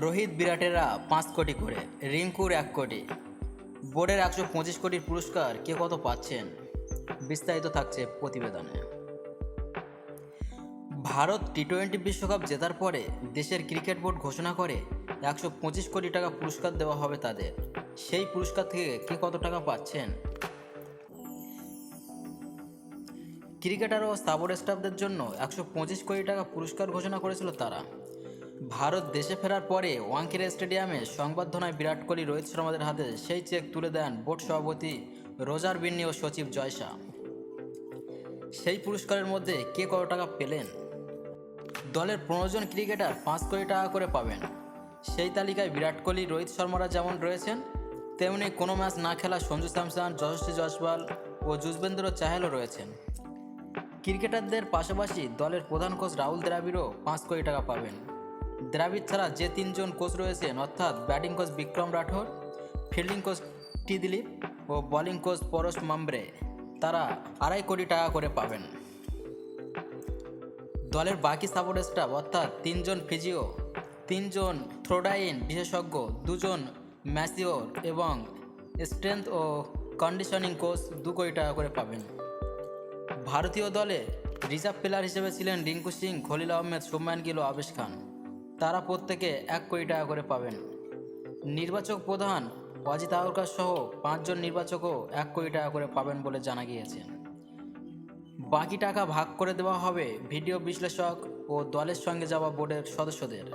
রোহিত বিরাটেরা পাঁচ কোটি করে, রিঙ্কুর এক কোটি। বোর্ডের একশো পঁচিশ কোটির পুরস্কার কে কত পাচ্ছেন? বিস্তারিত থাকছে প্রতিবেদনে। ভারত টি টোয়েন্টি বিশ্বকাপ জেতার পরে দেশের ক্রিকেট বোর্ড ঘোষণা করে একশো পঁচিশ কোটি টাকা পুরস্কার দেওয়া হবে তাদের। সেই পুরস্কার থেকে কে কত টাকা পাচ্ছেন? ক্রিকেটার ও স্থাবর স্টাফদের জন্য একশো পঁচিশ কোটি টাকা পুরস্কার ঘোষণা করেছিল তারা। ভারত দেশে ফেরার পরে ওয়াংখেড়ে স্টেডিয়ামে সংবর্ধনায় বিরাট কোহলি, রোহিত শর্মাদের হাতে সেই চেক তুলে দেন বোর্ড সভাপতি রোজার বিন্নি ও সচিব জয়শা সেই পুরস্কারের মধ্যে কে কত টাকা পেলেন? দলের পনেরো জন ক্রিকেটার পাঁচ কোটি টাকা করে পাবেন। সেই তালিকায় বিরাট কোহলি, রোহিত শর্মারা যেমন রয়েছেন, তেমনি কোনো ম্যাচ না খেলা সঞ্জু স্যামসন যশস্বী জয়সওয়াল ও যুজবেন্দ্র চাহেলও রয়েছেন। ক্রিকেটারদের পাশাপাশি দলের প্রধান কোচ রাহুল দ্রাবিড়ও পাঁচ কোটি টাকা পাবেন। দ্রাবিড় ছাড়া যে তিনজন কোচ রয়েছেন, অর্থাৎ batting coach Vikram Rathour, fielding coach T Dilip ও বোলিং কোচ পরশ মামব্রে তারা আড়াই কোটি টাকা করে পাবেন। দলের বাকি সাপোর্ট স্টাফ, অর্থাৎ তিনজন ফিজিও, তিনজন থ্রোডাইন বিশেষজ্ঞ, দুজন ম্যাসিওর এবং স্ট্রেংথ ও কন্ডিশনিং কোচ দু কোটি টাকা করে পাবেন। ভারতীয় দলে রিজার্ভ প্লেয়ার হিসেবে ছিলেন রিঙ্কু সিং, খলিল আহমেদ, সোম্যান গিল আবেশ খান। তারা প্রত্যেকে এক কোটি টাকা করে পাবেন। নির্বাচক প্রধান অজিত আহরকার সহ পাঁচজন নির্বাচকও এক কোটি টাকা করে পাবেন বলে জানা গিয়েছে। বাকি টাকা ভাগ করে দেওয়া হবে ভিডিও বিশ্লেষক ও দলের সঙ্গে যাওয়া বোর্ডের সদস্যদের।